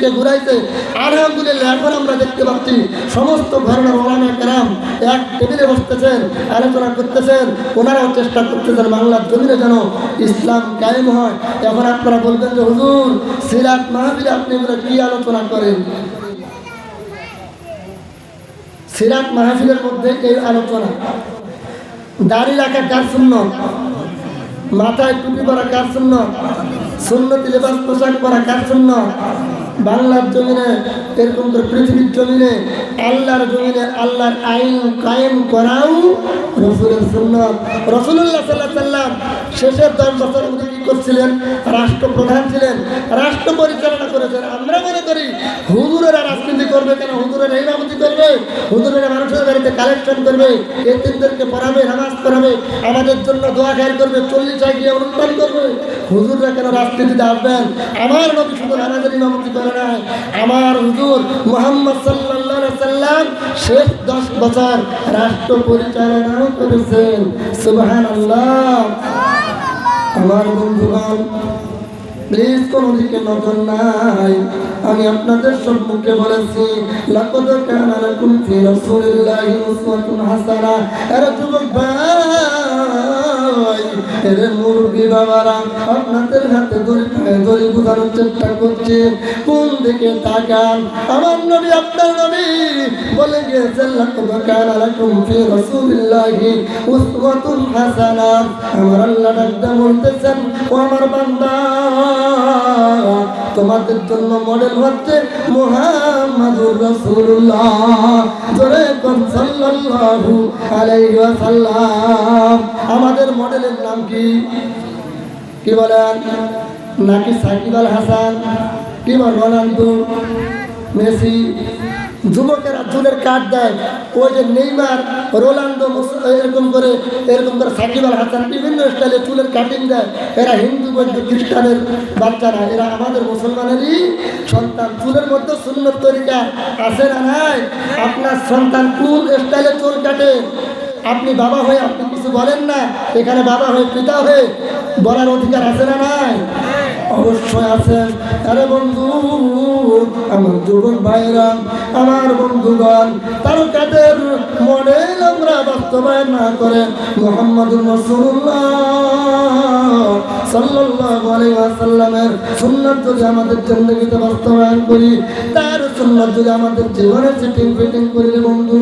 থেকে ঘুরাইছে। আলহামদুলিল্লাহ এখন আমরা দেখতে পাচ্ছি সমস্ত ধরনের ওলামা কেরাম এক টেবিলে বসতেছেন, আলোচনা করতেছেন, ওনারাও চেষ্টা করতেছেন বাংলার জমিনে যেন ইসলাম কায়েম হয়। এখন আপনারা বলবেন যে, হুজুর, সিরাত মাহফিলে আপনি এগুলো কি আলোচনা করেন? সিরাত মাহফিলের মধ্যে এই আলোচনা, দাড়ি রাখা কার শূন্য মাথায় টুপি পরা কার শূন্য শূন্য লেবাস পোশাক পরা কার শূন্য বাংলার জমিনে, এরকম করে পৃথিবীর জমিনে, আল্লাহর জমিনে আল্লাহর আইন কায়েম করাও রসুলের সুন্নত। রসুল্লাহ সাল্লাহ সাল্লাম শেষের দশ বছর উনি করছিলেন? রাষ্ট্রপ্রধান ছিলেন। রাষ্ট্র পরিচালনা করেছেন। আমরা মনে করি হুজুরেরা রাজনীতি করবে কেন? হুজুরের বাবুতি করবে? হুজুরেরা মানুষের বাড়িতে কালেকশন করবে? এতিমদেরকে পড়াবে, নামাজ পড়াবে, আমাদের জন্য দোয়া খায়ের করবে, চল্লিশ গিয়ে অনুষ্ঠান করবে। হুজুররা কেন রাজনীতিতে আসবেন? আমার নবী শুধু নামাজের ইমামতি করে নাই আমার হুজুর মোহাম্মদ সাল্লাম শেষ দশ বছর রাষ্ট্র করেছেন। আমার বন্ধুগণ প্লিজ নজর নাই। আমি আপনাদের সম্মুখে বলেছি, লাকদ কানা লাকুম ফি রাসূলিল্লাহি উসওয়াতুন হাসানা। এর যুবক ভাই এর মুরগি বাবারা আপনাদের হাতে দড়ি পায়ে দড়ি চেষ্টা করছে। কোন দিকে তাকান? আমার নবী, আপনার নবী বলে গিয়েছেন আমার আল্লাহ ডাকতে বলতেছেন, ও আমার বান্দা, তোমাদের জন্য মডেল হচ্ছে মুহাম্মাদুর রাসূলুল্লাহ। জোরে সাল্লাল্লাহু আলাইহি ওয়াসাল্লাম। আমাদের মডেলের নাম কি? কি বলেন? নাকি সাকিব আল হাসান? কি বলেন তো? মেসি? যুবকেরা চুলের কাট দেয়। ওই যে নেইমার রোনাল্ডো এরকম করে এরকম করে সাকিব আল হাসান বিভিন্ন স্টাইলে চুলের কাটিং দেয়। এরা হিন্দু বৌদ্ধ খ্রিস্টানের বাচ্চারা, এরা আমাদের মুসলমানেরই সন্তান। চুলের মধ্যে সুন্দর তরিকা আছে না নাই? আপনার সন্তান কোন স্টাইলে চুল কাটে? আপনি বাবা হয়ে আপনি কিছু বলেন না? এখানে বাবা হয়ে পিতা হয়ে বলার অধিকার আছে না নাই? অবশ্যই আছেন। আরে বন্ধু, আমার যুবক ভাইরা, আমার বন্ধুগণ, তারকাদের মডেল আমরা বাস্তবায়ন না করে মোহাম্মদ রসুল্লাহ সাল্লাল্লাহু আলাইহি ওয়াসাল্লামের সুন্নাত যদি আমাদের জিন্দগিতে বাস্তবায়ন করি, তার সুন্নাত যদি আমাদের জীবনে সেটিং ফিটিং করি বন্ধু,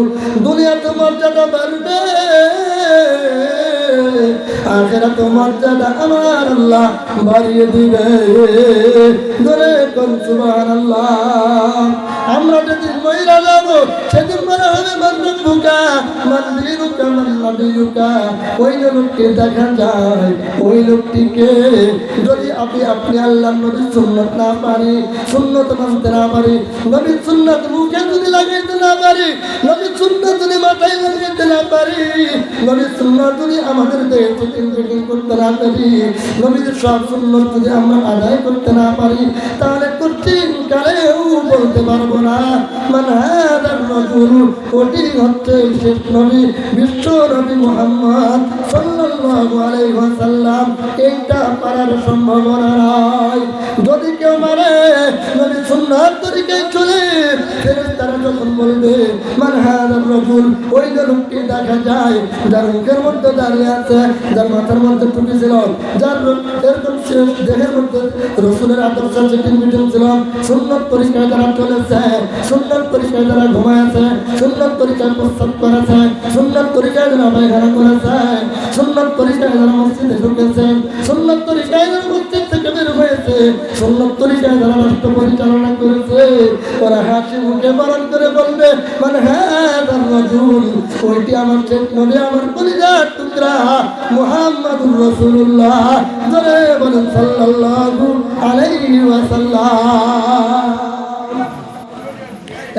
দুনিয়াতে মর্যাদা বাড়বে। আখেরাতে মর্যাদা আমার আল্লাহ বাড়িয়ে দিবে। ধরে কোন, সুবহানাল্লাহ। আমরা যেদিন মহিলা যাব সেদিন মনে হবে মন্দির বুকা মন্দিরুকা মন্দিরুকা ওই যে দেখা যায়, ওই লোকটিকে যদি আপনি আপনি আল্লাহ নবীর সুন্নত না পারি, সুন্নত মানতে না পারি, নবীর সুন্নত মুখে যদি লাগাইতে না পারি, নবীর সুন্নত যদি মাথায় লাগাইতে না পারি, নবীর সুন্নত যদি আমাদের ফিটিং ফিটিং করতে না পারি নবীদের সব সুন্নত যদি আমরা আদায় করতে না পারি তাহলে কঠিন কালেও বলতে পারব না মানে ওটি হচ্ছে শেষ নবী, বিশ্ব মোহাম্মদ সাল্লাল্লাহু আলাইহি ওয়াসাল্লাম। পারার সম্ভাবনা নাই। যদি কেউ মানে নবী চলে যখন বলবে, মান ওই যে লোকটি দেখা যায়, যার মুখের মধ্যে দাঁড়িয়ে আছে, যার মাথার মধ্যে টুপি ছিল, যার এরকম দেহের মধ্যে রসুলের আদর্শ চিটিং মিটিং ছিল, সুন্নত পরিষ্কার যারা চলেছে, সুন্নত পরিষ্কার যারা ঘুমায় সুন্নত পরিষ্কার প্রস্তাব করেছে সুন্নত পরিষ্কার যারা পায়খানা করেছে সুন্নত পরিষ্কার যারা মসজিদে ঢুকেছে সুন্নত পরিষ্কার যারা মসজিদ থেকে বের হয়েছে। করে হ্যাঁ রসুল ওইটি আমার শেখ নবী, আমার কলিজার টুকরা, মুহাম্মাদুর রাসূলুল্লাহ। বলেন, সাল্লাল্লাহু আলাইহি ওয়াসাল্লাম।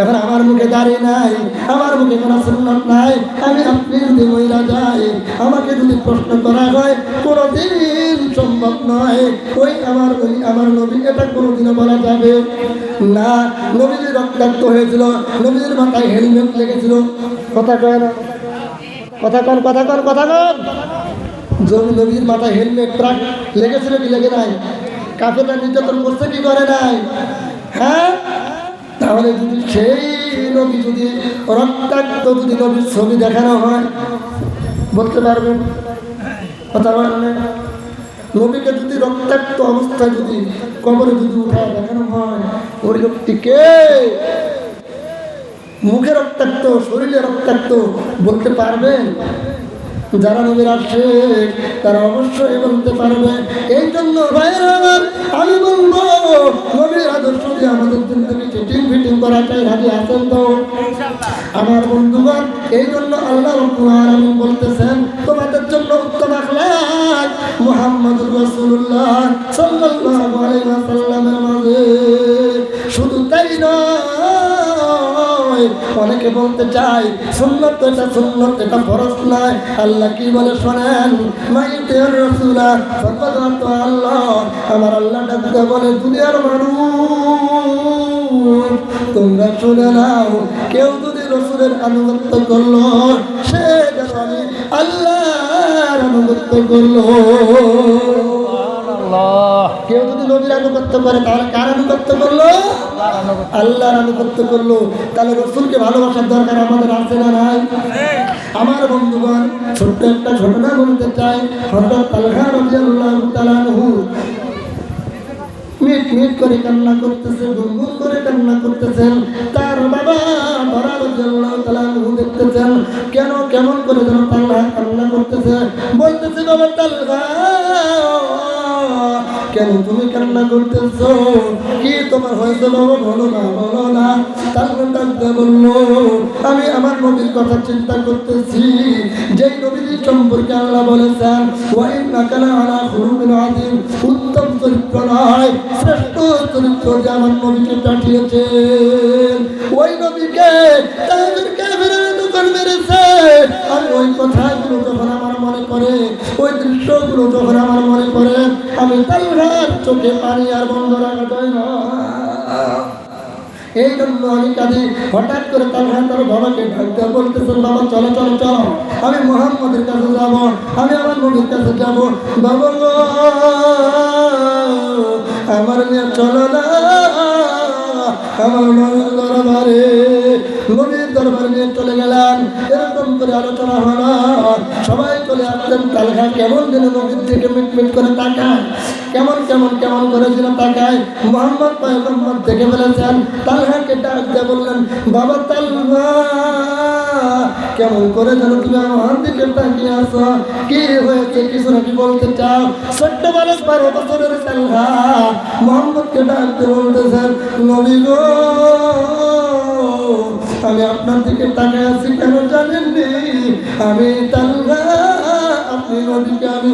এখন আমার মুখে দাঁড়িয়ে নাই, আমার মুখে কোনো সুন্নত নাই, আমি আপনি যদি মহিলা যাই আমাকে যদি প্রশ্ন করা হয়, কোনোদিন সম্ভব নয়। ওই আমার আমার নবী, এটা কোনোদিনও বলা যাবে না। নবীজির রক্তাক্ত হয়েছিল, নবীজির মাথায় হেলমেট লেগেছিল। কথা কয় না? কথা কন কথা কন কথা কন। জমি নবীর মাথায় হেলমেট ট্রাক লেগেছিল কি লেগে নাই? কাফেররা নির্যাতন করছে কি করে নাই? হ্যাঁ? তাহলে যদি সেই নবী যদি রক্তাক্ত যদি নবীর ছবি দেখানো হয়, বলতে পারবেন? কথা বলেন নবীকে যদি রক্তাক্ত অবস্থায় যদি কবরে যদি উঠায় দেখানো হয় ওই লোকটিকে মুখে রক্তাক্ত, শরীরে রক্তাক্ত বলতে পারবেন? যারা নবীর আসে, তারা অবশ্যই বলতে পারবে এই জন্য আমার, আমি বলব নবীর আদর্শ দিয়ে আমাদের জিন্দগি ফিটিং ফিটিং করাটাই রাজি আছেন তো? আমার বন্ধুগণ এই জন্য আল্লাহ রব্বুল আলামিন বলতেছেন তোমাদের জন্য উত্তম আখলাক মুহাম্মদুর রাসূলুল্লাহ সাল্লাল্লাহু আলাইহি ওয়াসাল্লামের মাঝে। শুধু তাই নয় অনেকে বলতে চাই, সুন্নত এটা সুন্নত, এটা ফরজ নয়। আল্লাহ কি বলে শোনেন? মাইতের রাসূলা সর্বদত আল্লাহ। আমার আল্লাহ ডাকতে বলে, দুনিয়ার মানুষ, তোমরা শুনে নাও। কেউ যদি রসুলের আনুগত্য করল, সে যেন আমি আল্লাহর আনুগত্য করল। কেউ যদি নবীর আনুগত্য করে তাহলে কার আনুগত্য করল? আল্লাহর আনুগত্য। করল। তাহলে রসুলকে ভালোবাসার দরকার আমাদের আছে না নাই? আমার বন্ধুগণ ছোট্ট একটা ঘটনা বলতে চাই। হঠাৎ তালহা মিট মিট করে কান্না করতেছে গুনগুন করে কান্না করতেছেন। তার বাবা ধরা রাদিয়াল্লাহু তাআলা দেখতেছেন কেন কেমন করে যেন তালহা কান্না করতেছে। বলতেছে বাবা তালহা কেন তুমি কান্না করতেছো? কি তোমার হয়েছে বাবা বলো না বলো না। তালহা ডাকতে বলল, আমি আমার নবীর কথা চিন্তা করতেছি। যেই নবীর সম্পর্কে আল্লাহ বলেছেন ওয়াইন নাকালা আলা খুরুমিন আযীম। উত্তম চরিত্র নয়, শ্রেষ্ঠ চরিত্র যে আমার নবীকে পাঠিয়েছেন। ওই নবীকে তাদের কাফেরের দোকান মেরেছে। আর ওই কথাগুলো যখন মনে পড়ে ওই দৃশ্যগুলো যখন আমার মনে পড়ে, আমি তালহার চোখে পানি আর বন্ধ রাখা যায় না। এই জন্য আমি কাজে হঠাৎ করে তার হ্যাঁ তার বাবাকে ডাকতে বলতেছেন, বাবা, চলো চলো চলো, আমি মোহাম্মদের কাছে যাব, আমি আমার নবীর কাছে যাব। বাবা, আমার নিয়ে চলো না, আমার নবীর দরবারে। নবীর দরবারে নিয়ে চলে গেলাম। এরকম করে আলোচনা হলো। সবাই চলে আসলেন তালহা কেমন যেন নবীর দিকে মিটমিট করে তাকায়। কেমন কেমন কেমন করে যেন তাকায়। মোহাম্মদ পয়গম্বর দেখে ফেলেছেন। তালহাকে ডাক দিয়ে বললেন, বাবা তালহা কেমন করে যেন তুমি আমার দিকে তাকিয়ে আসো কি হয়েছে, কিছু নাকি বলতে চাও? ছোট্ট বালক বারো বছরের তালহা মোহাম্মদকে ডাক দিয়ে বলতেছেন, নবী গো আমি আপনার দিকে তাকায় আছি কেন জানেননি আমি তালহা আপনি নদীকে আমি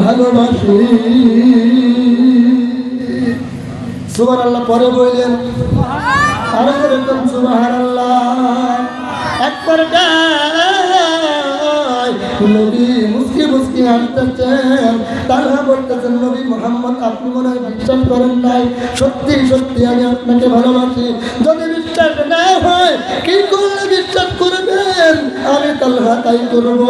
ভালোবাসি। সুবার আল্লাহ পরে বললেন তারা আপনি মনে হয় বিশ্বাস করেন নাই? সত্যি সত্যি, আমি আপনাকে ভালোবাসি। যদি বিশ্বাস না হয়, কি করলে বিশ্বাস করবেন? আমি তালহা তাই করব।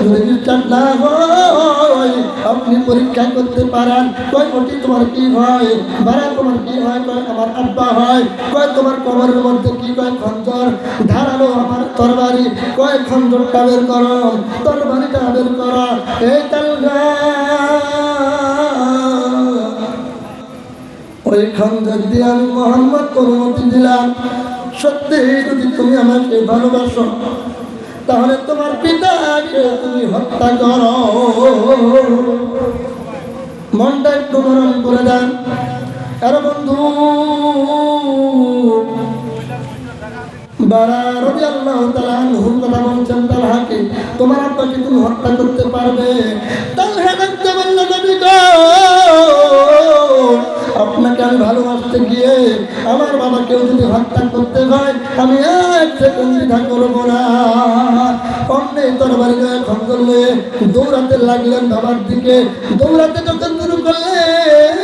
যদি বিশ্বাস না হয়, আপনি পরীক্ষা করতে পারেন। কয় ওটি তোমার কি হয়? বারা তোমার কি হয়? কয় আমার আব্বা হয়। কয় তোমার কবরের মধ্যে কি কয় খঞ্জর? ধারালো আমার তরবারি। কয় খঞ্জরটা বের করো? তরবারিটা বের করো। এই তালহা ওই খঞ্জর দিয়ে আমি মোহাম্মদ অনুমতি দিলাম। সত্যি যদি তুমি আমাকে ভালোবাসো, তাহলে তোমার পিতাকে তুমি হত্যা করো। মনটা একটু নরম করে দেন। আরে বন্ধু তোমার আব্বাকে তুমি হত্যা করতে পারবে। তালহা বাবাকেও যদি হত্যা করতে হয়, আমি এক সেকেন্ড করব না। অন্যে তরবারি নয় খন্দর লয়ে দৌড়াতে লাগলেন বাবার দিকে। দৌড়াতে যখন শুরু করলেন,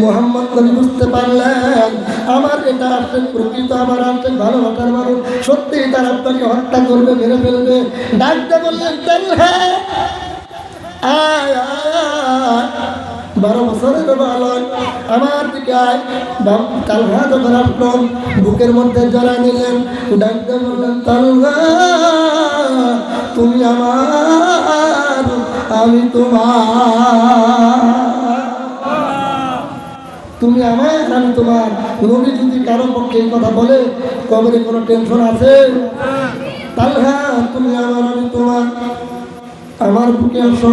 মোহাম্মদ বুঝতে পারলেন, আমার এটা সত্যি আয়। বারো বছরের বালক আমার দিকে আয়। বুকের মধ্যে জড়া নিলেন তুমি আমার, আমি তোমার। তুমি আমার আমি তোমার। নবী যদি কারও পক্ষে কথা বলে, কবরে কোনো টেনশন আছে? তাহলে হ্যাঁ তুমি আমার, আমি তোমার। আমার বুকে আসো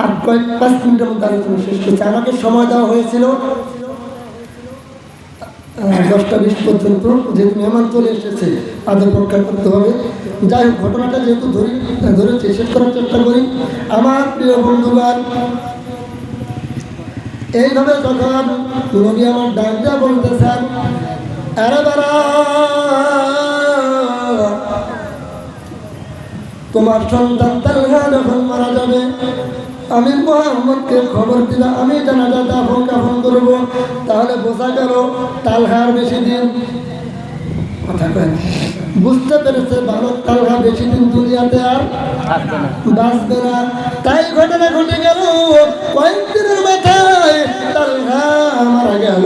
আর কয়েক পাঁচ মিনিটের মধ্যে আলোচনা শেষ করছি। আমাকে সময় দেওয়া হয়েছিল দশটা বিশ পর্যন্ত যেহেতু মেহমান চলে এসেছে আদর রক্ষা করতে হবে। যাই হোক, ঘটনাটা যেহেতু ধরি, ধরেছি, শেষ করার চেষ্টা করি। আমার প্রিয় বন্ধুগান এইভাবে যখন নবী আমার ডাক দিয়া বলতেছেন, আরে বারা তোমার সন্তান তালহা যখন মারা যাবে আমি মোহাম্মদকে খবর দিলাম, আমি জানাজা দাফন কাফন করব। তাহলে বোঝা গেল, তালহার বেশি দিন। কথা কয় বুঝতে পেরেছে ভালো তালহা বেশি দিন দুনিয়াতে আর বাঁচবে না। তাই ঘটনা ঘটে গেল কয়েকদিনের মাথায় তালহা মারা গেল।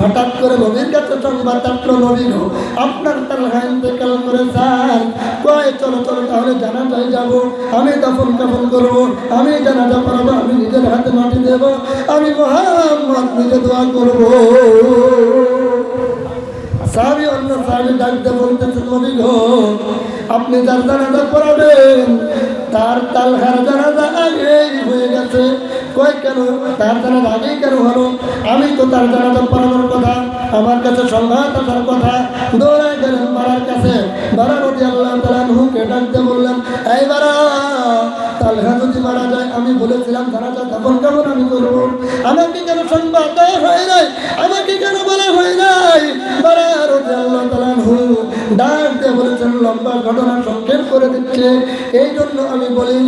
হঠাৎ করে নবীর কাছে সংবাদ আসলো নবী গো, আপনার তালহা ইন্তেকাল করে যান কয়? চলো চলো তাহলে জানা যায় যাব। আমি দাফন কাফন করব। আমি জানাজা পড়াবো। আমি নিজের হাতে মাটি দেবো। আমি মোহাম্মদ নিজে দোয়া করব। সাহাবি অন্য সাহাবি ডাকতে বলতেছেন, নবী গো, আপনি যার জানাজা পড়াবেন, তার তালহার জানাজা আগেই হয়ে গেছে। কয় কেন? তার জানাজা আগেই কেন হলো? আমি তো তার জানাজা পড়ানোর কথা, আমার কাছে সংঘাত আসার কথা। দৌড়াই গেলেন বাড়ার কাছে। বাড়া রদি আল্লাহ তালা নুহকে ডাকতে বললেন, এই বাড়া তালহা যদি মারা যায়, আমি বলেছিলাম জানাজা তখন কেমন আমি করব? আমাকে কেন সংবাদ দেওয়া হয় নাই? আমাকে কেন বলা হয় নাই?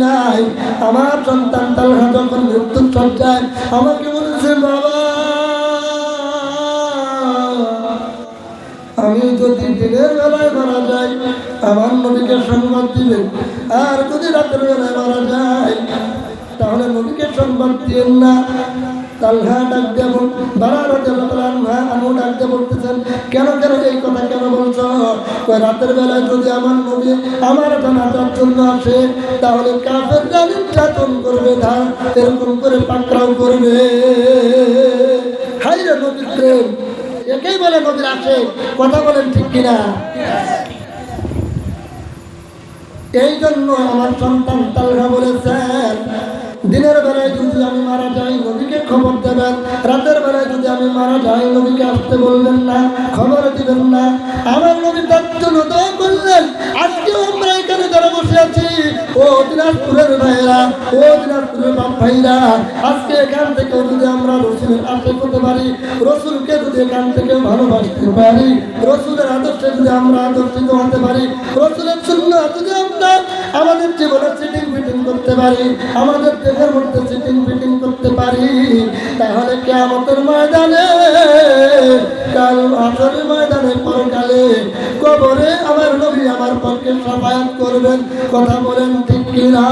নাই, আমার সন্তান তালহা যখন মৃত্যুর সজ্জায় আমাকে বলেছে, বাবা আমি যদি দিনের বেলায় মারা যাই, আমার নবীকে সংবাদ দিবেন। আর যদি রাতের বেলায় মারা যায় তাহলে নবীকে সংবাদ দিয়েন না। তালহা ডাক হ্যাঁ ডাক কেন কেন কেন বলছ? রাতের বেলায় যদি আমার নবী আমার জানাজার জন্য আসে, তাহলে নির্যাতন করবে ধান এরকম করে পাকড়াও করবে। হাই রে প্রেম। একেই বলে নদীর আসে কথা বলেন ঠিক কিনা? এই জন্য আমার সন্তান তালহা বলেছেন, দিনের বেলায় যদি আমি মারা যাই নদীকে খবর দেবেন। রাতের বেলায় যদি আমি মারা যাই নদীকে আসতে বলবেন না, খবর দিবেন না। আমার নবী তার জন্য দোয়া করলেন, আজকেও আছি। ও দিনাজপুরের ভাইরা ও দিনাজপুরের বাপ ভাইরা, আজকে এখান থেকে যদি আমরা রসুলের আশে করতে পারি, রসুলকে যদি এখান থেকে ভালোবাসতে পারি, রসুলের আদর্শে যদি আমরা আদর্শিত হতে পারি, রসুলের শূন্য যদি আমরা আমাদের জীবনে সিটিং ফিটিং করতে পারি, আমাদের দেহের মধ্যে সিটিং ফিটিং করতে পারি, তাহলে কেমতের ময়দানে, কাল আসরের ময়দানে, পরকালে কবরে আমার নবী আমার পক্ষে সফায়াত করবেন কথা বলেন ঠিক কিনা?